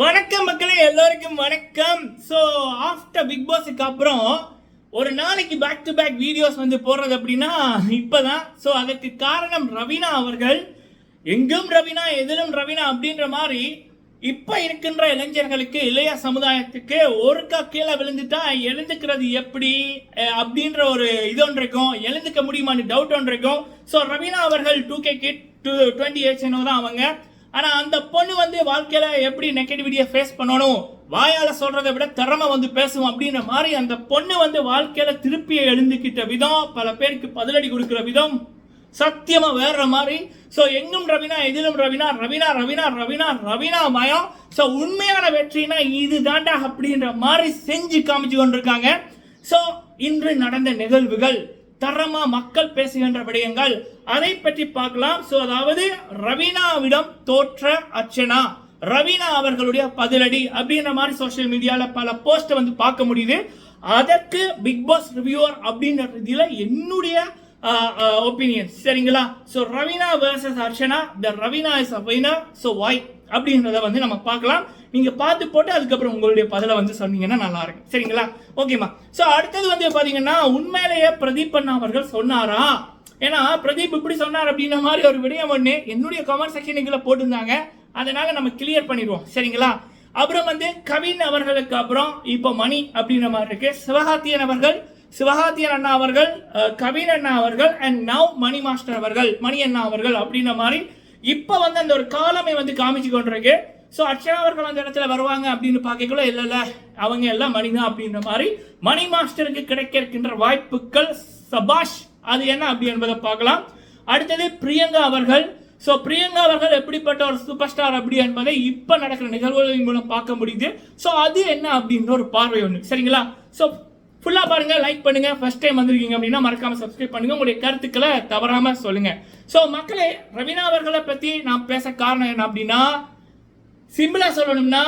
வணக்கம் மக்களே எல்லோருக்கும் வணக்கம். ஸோ ஆஃப்டர் பிக் பாஸுக்கு அப்புறம் ஒரு நாளைக்கு பேக் டு பேக் வீடியோஸ் வந்து போடுறது அப்படின்னா இப்போதான். ஸோ அதுக்கு காரணம் ரவீனா அவர்கள். எங்கும் ரவீனா எதிலும் ரவீனா அப்படின்ற மாதிரி இப்போ இருக்கின்ற இளைஞர்களுக்கு இளைய சமுதாயத்துக்கு ஒருக்கா கீழே விழுந்துட்டா எழுந்துக்கிறது எப்படி? அப்படின்ற ஒரு இது ஒன்று இருக்கும். எழுந்துக்க முடியுமான்னு டவுட் ஒன்று இருக்கும். ஸோ ரவீனா அவர்கள் two K kid two twenty eight தான் அவங்க. ஆனா அந்த பொண்ணு வந்து வாழ்க்கையில எப்படி நெகட்டிவிட்டியை ஃபேஸ் பண்ணணும்? வாயால சொல்றதை விட திறமை வந்து பேசும் அப்படின்ற மாதிரி அந்த பொண்ணு வந்து வாழ்க்கையில திருப்பியை எழுந்துக்கிட்ட விதம் பல பேருக்கு பதிலடி கொடுக்குற விதம் சத்தியமா வேற மாதிரி. ஸோ எங்கும் ரவினா எதிலும் ரவினா ரவினா ரவினா ரவினா ரவினா மயம். ஸோ உண்மையான வெற்றினா இது தாண்டா அப்படின்ற மாதிரி செஞ்சு காமிச்சு கொண்டிருக்காங்க. ஸோ இன்று நடந்த நிகழ்வுகள். தரமா மக்கள் பேசுகின்ற விடயங்கள் அதை பற்றி பார்க்கலாம். ஸோ அதாவது ரவீனாவிடம் தோற்ற அர்ச்சனா ரவீனா அவர்களுடைய பதிலடி அப்படின்ற மாதிரி சோஷியல் மீடியால பல போஸ்ட் வந்து பார்க்க முடியுது. அதற்கு பிக் பாஸ் ரிவ்யூவர் அப்படின்ற இதில் என்னுடைய Uh, uh, ஒப்பீனியன் சரிங்களா? So Raveena versus Archana the Raveena is அவைனா so why அப்படின்றத வந்து நம்ம பார்க்கலாம். நீங்க பார்த்து போட்டு அதுக்கப்புறம் உங்களுடைய பதிலை வந்து சொன்னீங்கன்னா நல்லா இருக்கும். சரிங்களா? ஓகேம்மா ஸோ அடுத்தது வந்து பாத்தீங்கன்னா உண்மையிலேயே பிரதீப் அண்ணா அவர்கள் சொன்னாரா? ஏன்னா பிரதீப் இப்படி சொன்னார் அப்படின்ற மாதிரி ஒரு விடயம் ஒன்று என்னுடைய கமெண்ட் செக்ஷனுக்குள்ள போட்டிருந்தாங்க. அதனால நம்ம கிளியர் பண்ணிடுவோம். சரிங்களா? அப்புறம் வந்து கவின் அவர்களுக்கு அப்புறம் இப்போ மணி அப்படின்ற மாதிரி இருக்கு. சிவகார்த்தியன் அவர்கள் சிவகாத்தியன் அண்ணா அவர்கள் அஹ், கவின் அண்ணா அவர்கள் அண்ட் நவ் மணி மாஸ்டர் அவர்கள் மணி அண்ணா அவர்கள் அப்படின்ற மாதிரி இப்போ வந்து அந்த ஒரு காலமை வந்து காமிச்சு கொண்டிருக்கு. ஸோ அர்ச்சனா அவர்கள் அந்த இடத்துல வருவாங்க அப்படின்னு பார்க்கக்குள்ள இல்லை இல்லை அவங்க எல்லாம் மணி தான் அப்படின்ற மாதிரி மணி மாஸ்டருக்கு கிடைக்க இருக்கின்ற வாய்ப்புகள் சபாஷ் அது என்ன அப்படி என்பதை பார்க்கலாம். அடுத்தது பிரியங்கா அவர்கள். ஸோ பிரியங்கா அவர்கள் எப்படிப்பட்ட ஒரு சூப்பர் ஸ்டார் அப்படி என்பதை இப்போ நடக்கிற நிகழ்வுகளின் மூலம் பார்க்க முடியுது. ஸோ அது என்ன அப்படின்ற ஒரு பார்வை ஒன்று சரிங்களா? ஸோ ஃபுல்லாக பாருங்கள் லைக் பண்ணுங்க. ஃபஸ்ட் டைம் வந்திருக்கீங்க அப்படின்னா மறக்காமல் சப்ஸ்கிரைப் பண்ணுங்கள் உங்களுடைய கருத்துக்களை தவறாமல் சொல்லுங்கள் ஸோ மக்களே ரவீனா அவர்களை பற்றி நான் பேச காரணம் என்ன அப்படின்னா சிம்பிளாக சொல்லணும்னா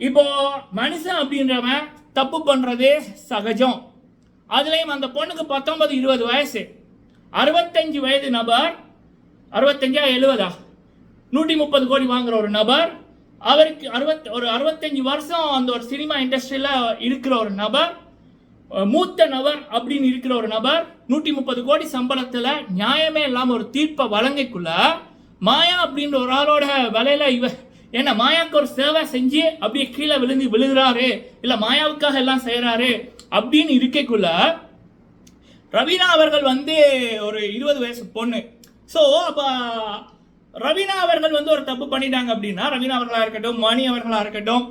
இப்போ மனுஷன் அப்படின்றவன் தப்பு பண்ணுறதே சகஜம். அதுலேயும் அந்த பொண்ணுக்கு பத்தொன்பது இருபது வயசு. அறுபத்தஞ்சு வயது நபர் அறுபத்தஞ்சா எழுபதா? நூற்றி முப்பது கோடி வாங்குற ஒரு நபர் அவருக்கு அறுபத் ஒரு அறுபத்தஞ்சு வருஷம் அந்த ஒரு சினிமா இண்டஸ்ட்ரியில் இருக்கிற ஒரு நபர் மூத்த நபர் அப்படின்னு இருக்கிற ஒரு நபர் நூற்றி முப்பது கோடி சம்பளத்தில் நியாயமே இல்லாமல் ஒரு தீர்ப்பை வழங்கிக்குள்ள மாயா அப்படின்ற ஒரு ஆளோட விலையில இவ என்ன மாயாவுக்கு ஒரு சேவை செஞ்சு அப்படியே கீழே விழுந்து விழுகிறாரு இல்லை மாயாவுக்காக எல்லாம் செய்கிறாரு அப்படின்னு இருக்கக்குள்ள ரவீனா அவர்கள் வந்து ஒரு இருபது வயசு பொண்ணு. ஸோ அப்போ ரவீனா அவர்கள் வந்து ஒரு தப்பு பண்ணிட்டாங்க அப்படின்னா ரவீனா அவர்களா இருக்கட்டும் மணி அவர்களா இருக்கட்டும்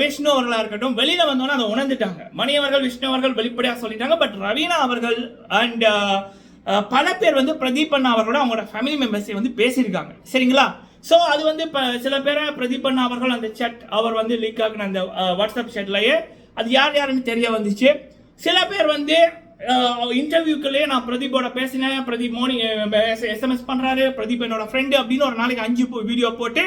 விஷ்ணு அவர்களா இருக்கட்டும் வெளியில வந்தோன்னே அதை உணர்ந்துட்டாங்க. மணி அவர்கள் விஷ்ணு அவர்கள் வெளிப்படையா சொல்லிட்டாங்க பட் ரவீனா அவர்கள் அண்ட் பல பேர் வந்து பிரதீப் அண்ணா அவர்களோட அவங்களோட ஃபேமிலி மெம்பர்ஸை வந்து பேசியிருக்காங்க. சரிங்களா? ஸோ அது வந்து இப்போ சில பேரை பிரதீப் அண்ணா அவர்கள் அந்த சேட் அவர் வந்து லீக் ஆகின அந்த வாட்ஸ்அப் chatலயே அது யார் யாருன்னு தெரிய வந்துச்சு. சில பேர் வந்து இன்டர்வியூக்குள்ளேயே நான் பிரதீப்போட பேசினேன். பிரதீப் மோர்னிங் எஸ்எம்எஸ் பண்ணுறாரு பிரதீப் என்னோட ஃப்ரெண்டு அப்படின்னு ஒரு நாளைக்கு அஞ்சு வீடியோ போட்டு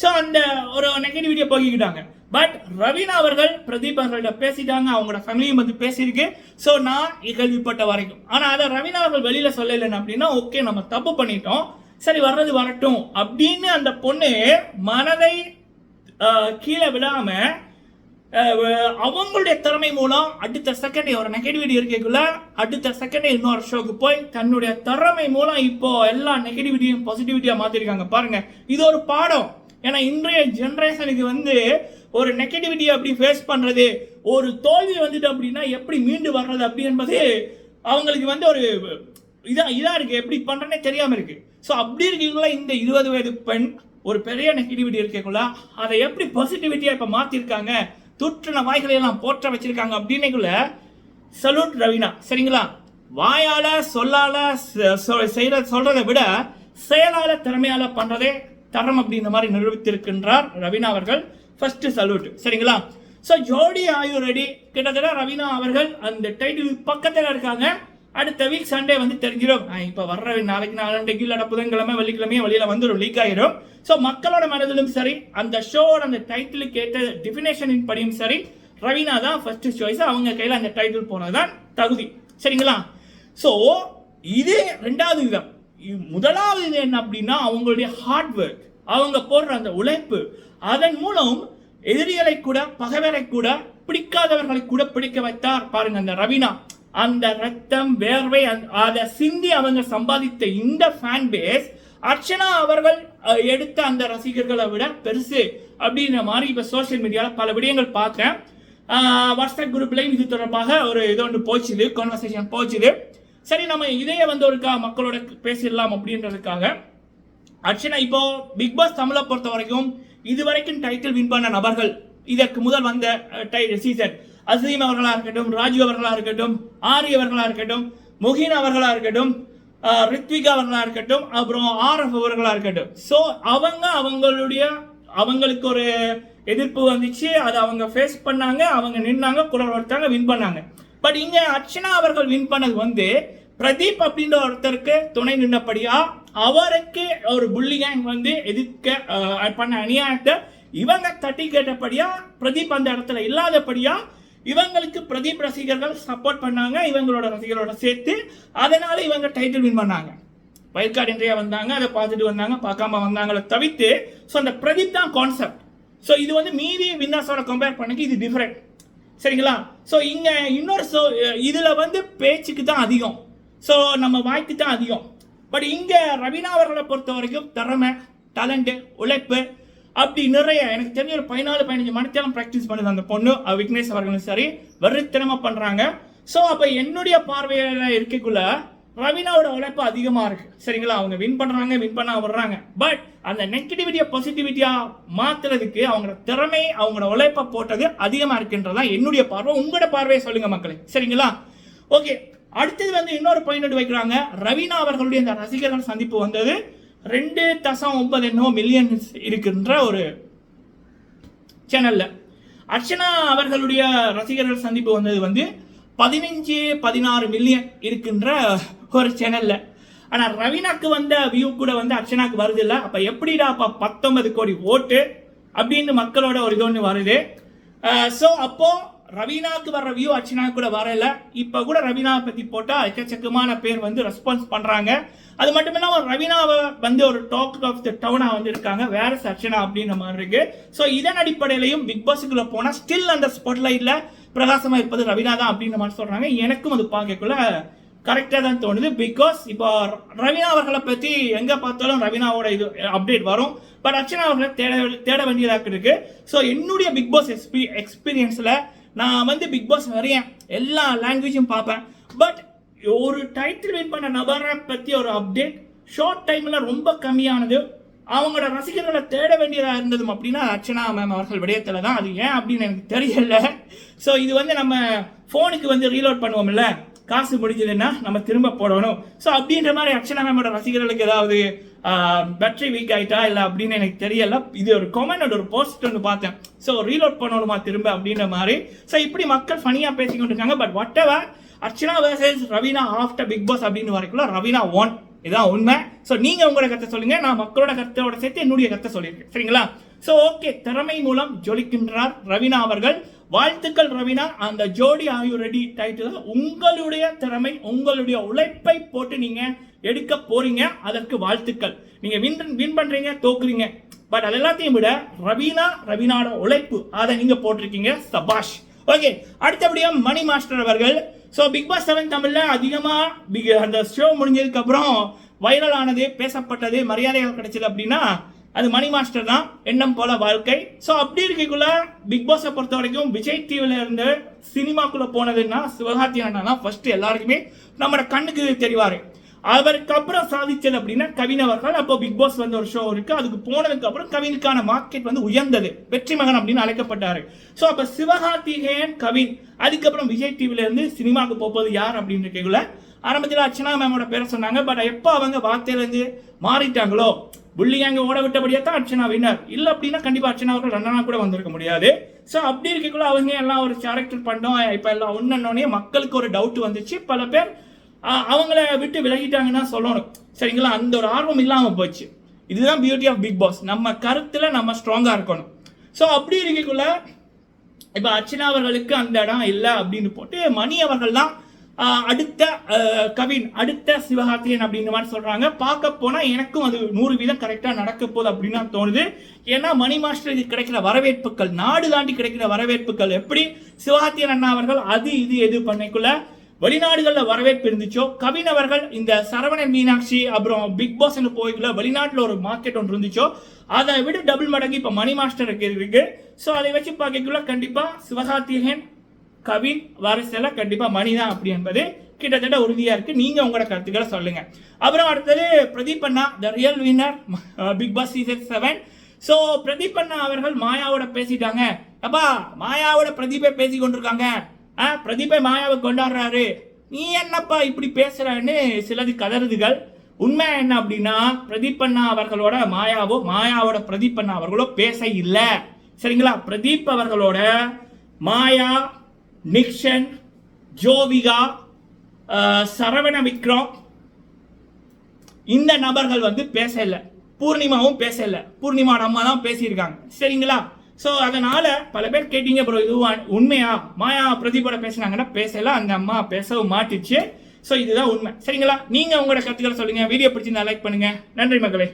ஸோ அந்த ஒரு நெகட்டிவ் வீடியோ போக்கிக்கிட்டாங்க. பட் ரவீனா அவர்கள் பிரதீப் அவர்கள்ட்ட பேசிட்டாங்க. அவங்களோட ஃபேமிலியும் வந்து பேசியிருக்கு. ஸோ நான் கேள்விப்பட்ட வரைக்கும். ஆனால் அதை ரவீனா அவர்கள் வெளியில் சொல்லலைன்னு அப்படின்னா ஓகே நம்ம தப்பு பண்ணிட்டோம். சரி வர்றது வரட்டும். அப்படின்னு அந்த பொண்ணு மனதை கீழே விழாமல் அவங்களுடைய திறமை மூலம் அடுத்த செகண்ட் ஒரு நெகட்டிவிட்டி இருக்கக்குள்ள அடுத்த செகண்ட் இன்னொரு ஷோக்கு போய் தன்னுடைய திறமை மூலம் இப்போ எல்லா நெகட்டிவிட்டியும் பாசிட்டிவிட்டியா மாத்திருக்காங்க. பாருங்க இது ஒரு பாடம். ஏன்னா இன்றைய ஜென்ரேஷனுக்கு வந்து ஒரு நெகட்டிவிட்டி அப்படி ஃபேஸ் பண்றது ஒரு தோல்வி வந்துட்டு அப்படின்னா எப்படி மீண்டு வர்றது அப்படி என்பது அவங்களுக்கு வந்து ஒரு இதாக இதாக இருக்கு. எப்படி பண்றேன்னே தெரியாம இருக்கு. ஸோ அப்படி இருக்கீங்களா இந்த இருபது வயது பெண் ஒரு பெரிய நெகட்டிவிட்டி இருக்கக்குள்ள அதை எப்படி பாசிட்டிவிட்டியா இப்போ மாத்திருக்காங்க? தூற்றின வாய்களை எல்லாம் போற்ற வச்சிருக்காங்க அப்படின்னுக்குள்ள சலூட் ரவீனா. சரிங்களா? வாயால சொல்லால ச- சொல்கிறத செய்யற சொல்றதை விட செயலால திறமையால பண்றதே தரம் அப்படின்ற மாதிரி நிரூபித்திருக்கின்றார் ரவீனா அவர்கள். ஃபர்ஸ்ட் சல்யூட் சரிங்களா? ஸோ ஜோடி ஆயுர் ரெடி கிட்டத்தட்ட ரவீனா அவர்கள் அந்த டைட்டில் பக்கத்தில் இருக்காங்க. அடுத்த வீக் சண்டே வந்து தெரிஞ்சிடும் இப்போ வர்ற நாளைக்கு நாளண்டைக்கு இல்ல புதன்கிழமை வெள்ளிக்கிழமையே வெளியில் வந்துடும் லீக் ஆகிடும் ஸோ மக்களோட மனதிலும் சரி அந்த ஷோவோட அந்த டைட்டிலுக்கு ஏற்ற டிஃபினேஷனின் படியும் சரி ரவீனா தான் ஃபர்ஸ்ட் சாய்ஸ் அவங்க கையில் அந்த டைட்டில் போனதுதான் தகுதி. சரிங்களா? ஸோ இது ரெண்டாவது விதம். முதலாவது இது என்ன அப்படின்னா அவங்களுடைய ஹார்ட் ஒர்க் அவங்க போடுற அந்த உழைப்பு. அதன் மூலம் எதிரிகளை கூட பகைவரை கூட பிடிக்காதவர்களை கூட பிடிக்க வைத்தார் பாருங்க அந்த ரவீனா. அந்த ரத்தம் வேர்வை அதை சிந்தி அவங்க சம்பாதித்த இந்த ஃபேன் பேஸ் அர்ச்சனா அவர்கள் எடுத்த அந்த ரசிகர்களை விட பெருசு அப்படின்ற மாதிரி இப்போ சோஷியல் மீடியாவில் பல விடயங்கள் பார்த்தேன் வாட்ஸ்அப் குரூப்லையும் இது தொடர்பாக ஒரு இது ஒன்று போச்சுது கான்வர்சேஷன் போச்சுது. சரி நம்ம இதையே வந்து ஒருக்கா மக்களோட பேசிடலாம் அப்படின்றதுக்காக. அர்ச்சனா இப்போ பிக் பாஸ் தமிழை பொறுத்த வரைக்கும் இது வரைக்கும் டைட்டில் வின் பண்ண நபர்கள் இதற்கு முதல் வந்த டை சீசன் அசீம் அவர்களாக இருக்கட்டும் ராஜு அவர்களாக இருக்கட்டும் ஆரி அவர்களாக இருக்கட்டும் முகின் அவர்களாக இருக்கட்டும் ரித்விகா அவர்களாக இருக்கட்டும் அப்புறம் ஆர்எஃப் அவர்களாக இருக்கட்டும். ஸோ அவங்க அவங்களுடைய அவங்களுக்கு ஒரு எதிர்ப்பு வந்துச்சு அதை அவங்க ஃபேஸ் பண்ணாங்க அவங்க நின்னாங்க குரல் கொடுத்தாங்க வின் பண்ணாங்க. பட் இங்கே அர்ச்சனா அவர்கள் வின் பண்ணது வந்து பிரதீப் அப்படின்ற ஒருத்தருக்கு துணை நின்னபடியா அவருக்கு ஒரு புள்ளி கேங் வந்து எதிர்க்க பண்ண அநியாயத்தை இவங்க தட்டி கேட்டபடியா பிரதீப் அந்த இடத்துல இல்லாதபடியா இவங்களுக்கு பிரதீப் ரசிகர்கள் சப்போர்ட் பண்ணாங்க இவங்களோட ரசிகர்களோட சேர்த்து அதனால இவங்க டைட்டில் வின் பண்ணாங்க. வயல்கார்டு இன்றைய வந்தாங்க அதை பார்த்துட்டு வந்தாங்க பார்க்காம வந்தாங்கள தவிர்த்து ஸோ அந்த பிரதீப் தான் கான்செப்ட் ஸோ இது வந்து மீதி வின்னர்ஸோட கம்பேர் பண்ணிக்கு இது டிஃப்ரெண்ட் சரிங்களா? ஸோ இங்கே இன்னொரு ஸோ இதில் வந்து பேச்சுக்கு தான் அதிகம். ஸோ நம்ம வாய்க்கு தான் அதிகம். பட் இங்கே ரவீனா அவர்களை பொறுத்த வரைக்கும் திறமை டேலண்ட்டு உழைப்பு அப்படி நிறைய எனக்கு தெரிஞ்ச ஒரு பதினாலு பதினஞ்சு மணித்தேரம் ப்ராக்டிஸ் பண்ணுது அந்த பொண்ணு. விக்னேஷ் அவர்களும் சரி வெறுத்திறமை பண்ணுறாங்க ஸோ அப்போ என்னுடைய பார்வையில் இருக்கக்குள்ள ரவீனாவோட உழைப்பு அதிகமாக இருக்கு. சரிங்களா? அவங்க வின் பண்ணுறாங்க வின் பண்ண வர்றாங்க பட் அந்த நெகட்டிவிட்டியை பாசிட்டிவிட்டியாக மாத்துறதுக்கு அவங்களோட திறமை அவங்களோட உழைப்பை போட்டது அதிகமாக இருக்குன்றதான் என்னுடைய பார்வை. உங்களோட பார்வையை சொல்லுங்க மக்களே. சரிங்களா? ஓகே அடுத்தது வந்து இன்னொரு பாயிண்ட் வைக்கிறாங்க. ரவீனா அவர்களுடைய இந்த ரசிகர்கள் சந்திப்பு வந்தது. ரெண்டு தசம் ஒன்பது என்னோ மில்லியன்ஸ் இருக்கின்ற ஒரு சேனலில் அர்ச்சனா அவர்களுடைய ரசிகர்கள் சந்திப்பு வந்தது வந்து பதினஞ்சு பதினாறு மில்லியன் இருக்கின்ற ஒரு சேனலில் ஆனால் ரவீனாக்கு வந்த வியூ கூட வந்து அர்ச்சனாக்கு வருது இல்லை. அப்போ எப்படிடா அப்போ பத்தொன்பது கோடி ஓட்டு அப்படின்னு மக்களோட ஒரு இது ஒன்று வருது. ஸோ அப்போது ரவீனாக்கு வர்ற வியூ அர்ச்சனா கூட வரல. இப்போ கூட ரவீனா பற்றி போட்டால் எக்கச்சக்கமான பேர் வந்து ரெஸ்பான்ஸ் பண்ணுறாங்க அது மட்டும் இல்லாமல் ரவீனாவை வந்து ஒரு டாக் ஆஃப் த டவுனாக வந்து இருக்காங்க. வேற அர்ச்சனா அப்படின்ற மாதிரி இருக்கு. ஸோ இதன் அடிப்படையிலையும் பிக் பாஸுக்குள்ள போனால் ஸ்டில் அந்த ஸ்பாட்லைட்டில் பிரகாசமாக இருப்பது ரவீனா தான் அப்படின்ற மாதிரி சொல்கிறாங்க எனக்கும் அது பார்க்கக்குள்ள கரெக்டாக தான் தோணுது. பிகாஸ் இப்போ ரவீனா அவர்களை பற்றி எங்கே பார்த்தாலும் ரவீனாவோட இது அப்டேட் வரும். பட் அர்ச்சனா அவர்களை தேட தேட வேண்டியதாக இருக்குது ஸோ என்னுடைய பிக் பாஸ் எக்ஸ்பீ எக்ஸ்பீரியன்ஸில் நான் வந்து பிக் பாஸ் வரையேன். எல்லா லாங்குவேஜும் பார்ப்பேன். பட் ஒரு டைட்டில் வின் பண்ண நபரை பற்றி ஒரு அப்டேட் ஷார்ட் டைமில் ரொம்ப கம்மியானது. அவங்களோட ரசிகர்களை தேட வேண்டியதாக இருந்ததும் அப்படின்னா அர்ச்சனா மேம் அவர்கள் விடயத்தில் தான். அது ஏன் அப்படின்னு எனக்கு தெரியல. ஸோ இது வந்து நம்ம ஃபோனுக்கு வந்து ரீலோட் பண்ணுவோம்ல. காசு முடிஞ்சதுன்னா நம்ம திரும்ப போடணும். ஸோ அப்படின்ற மாதிரி அர்ச்சனா மேமோட ரசிகர்களுக்கு ஏதாவது பேட்டரி வீக் ஆயிட்டா இல்லை அப்படின்னு எனக்கு தெரியல. இது ஒரு கொமெண்ட் ஒரு போஸ்ட் ஒன்று பார்த்தேன். ஸோ ரீலோட் பண்ணணுமா திரும்ப அப்படின்ற மாதிரி. ஸோ இப்படி மக்கள் ஃபனியாக பேசிக்கொண்டு இருக்காங்க. But whatever Archana versus Raveena after Bigg Boss அப்படின்னு வரைக்குள்ள ரவீனா ஒன் இதான் உண்மை. ஸோ நீங்கள் உங்களோட கருத்தை சொல்லுங்க. நான் மக்களோட கருத்தோட சேர்த்து என்னுடைய கருத்தை சொல்லியிருக்கேன். சரிங்களா? ஸோ ஓகே திறமை மூலம் ஜொலிக்கின்றார் ரவீனா அவர்கள். வாழ்த்துக்கள் ரவீனா. அந்த ஜோடி ஆயு ரெடி டைட்டில் உங்களுடைய திறமை உங்களுடைய உழைப்பை போட்டு நீங்க எடுக்க போறீங்க. அதற்கு வாழ்த்துக்கள். நீங்க வின் வின் பண்றீங்க தோக்குறீங்க. பட் அது எல்லாத்தையும் விட ரவீனா ரவீனாவோட உழைப்பு அதை நீங்க போட்டிருக்கீங்க சபாஷ். ஓகே அடுத்தபடியாக மணி மாஸ்டர் அவர்கள். ஸோ பிக் பாஸ் செவன் தமிழில் அதிகமாக அந்த ஷோ முடிஞ்சதுக்கப்புறம் வைரல் ஆனது பேசப்பட்டது மரியாதைகள் கிடைச்சது அப்படின்னா அது மணி மாஸ்டர் தான் எண்ணம் போல வாழ்க்கை. ஸோ அப்படி இருக்கக்குள்ள பிக் பாஸை பொறுத்த வரைக்கும் விஜய் டிவில இருந்து சினிமாக்குள்ள போனதுன்னா சிவகார்த்தி அண்ணா தான் ஃபர்ஸ்ட் எல்லாருக்குமே நம்மளோட கண்ணுக்கு தெரிவாரு. அவருக்கு அப்புறம் சாதிச்சது அப்படின்னா கவின் அவர்கள். அப்போ பிக் பாஸ் வந்து ஒரு ஷோ இருக்கு. அதுக்கு போனதுக்கு அப்புறம் கவினுக்கான மார்க்கெட் வந்து உயர்ந்தது. வெற்றி மகன் அப்படின்னு அழைக்கப்பட்டாரு. ஸோ அப்போ சிவகார்த்திகேயன் கவின்? அதுக்கப்புறம் விஜய் டிவில இருந்து சினிமாவுக்கு போவது யார் அப்படின்னு இருக்கக்குள்ள ஆரம்பத்தில் அர்ச்சனா மேமோட பேரை சொன்னாங்க. பட் எப்போ அவங்க வார்த்தையிலேருந்து மாறிட்டாங்களோ புள்ளியாங்க ஓட விட்டபடியே தான் அர்ச்சனா வின்னர் இல்லை அப்படின்னா கண்டிப்பாக அர்ச்சனா அவர்கள் ரன்னனா கூட வந்திருக்க முடியாது. ஸோ அப்படி இருக்கக்குள்ள அவங்க எல்லாம் ஒரு கேரக்டர் பண்ணோம் இப்போ எல்லாம் ஒன்னொன்னே மக்களுக்கு ஒரு டவுட் வந்துச்சு. பல பேர் அவங்கள விட்டு விலகிட்டாங்கன்னா சொல்லணும். சரிங்களா? அந்த ஒரு ஆர்வம் இல்லாமல் போச்சு. இதுதான் பியூட்டி ஆஃப் பிக் பாஸ் நம்ம கருத்தில் நம்ம ஸ்ட்ராங்காக இருக்கணும். ஸோ அப்படி இருக்கக்குள்ள இப்போ அர்ச்சனா அவர்களுக்கு அந்த இடம் இல்லை அப்படின்னு போட்டு மணி அவர்கள் தான் அடுத்த கவின் அடுத்த சிவகார்த்திகன் அப்படின்ற மாதிரி சொல்றாங்க. பார்க்க போனா எனக்கும் அது நூறு வீதம் கரெக்டா நடக்க போகுது அப்படின்னு தான் தோணுது. ஏன்னா மணி இது கிடைக்கிற வரவேற்புகள் நாடு தாண்டி கிடைக்கிற வரவேற்புகள் எப்படி? சிவகார்த்தியன் அண்ணா அவர்கள் அது இது எது பண்ணைக்குள்ள வெளிநாடுகளில் வரவேற்பு இருந்துச்சோ? கவின் அவர்கள் இந்த சரவணன் மீனாட்சி அப்புறம் பிக் பாஸ் போய்க்குள்ள வெளிநாட்டில் ஒரு மார்க்கெட் ஒன்று இருந்துச்சோ? அதை விட டபுள் மடங்கு இப்போ மணி மாஸ்டருக்கு இருக்கு ஸோ அதை வச்சு பார்க்கக்குள்ள கண்டிப்பாக சிவகார்த்திகேயன் கவின் வாரிசுல கண்டிப்பா மணிதான் அப்படி என்பது கிட்டத்தட்ட உறுதியா இருக்கு. நீங்க உங்களோட கருத்துக்களை சொல்லுங்க. அப்புறம் அடுத்தது பிரதீப் அண்ணா the real winner Bigg Boss season seven so Pradeep அண்ணா அவர்கள் மாயாவோட பேசிட்டாங்க. அப்பா மாயாவோட பிரதீபை பேசி கொண்டிருக்காங்க. ஆ பிரதீபை மாயாவை கொண்டாடுறாரு. நீ என்னப்பா இப்படி பேசுறன்னு சிலது கதறுதுகள். உண்மை என்ன அப்படின்னா பிரதீப் அண்ணா அவர்களோட மாயாவோ மாயாவோட பிரதீப் அண்ணா அவர்களோ பேச இல்லை. சரிங்களா? பிரதீப் அவர்களோட மாயா நிக்ஷன் ஜோவிகா சரவண விக்ரம். இந்த நபர்கள் வந்து பேசல. பூர்ணிமாவும் பேசல. பூர்ணிமா அம்மா தான் பேசியிருக்காங்க. சரிங்களா? ஸோ அதனால பல பேர் கேட்டீங்க ப்ரோ இது உண்மையா? மாயா பிரதீபோட பேசுனாங்கன்னா பேசல அந்த அம்மா பேசவும் மாட்டுச்சு. ஸோ இதுதான் உண்மை. சரிங்களா? நீங்க உங்களோட கருத்துக்களை சொல்லுங்க. வீடியோ பிடிச்சிருந்தா லைக் பண்ணுங்க. நன்றி மகளே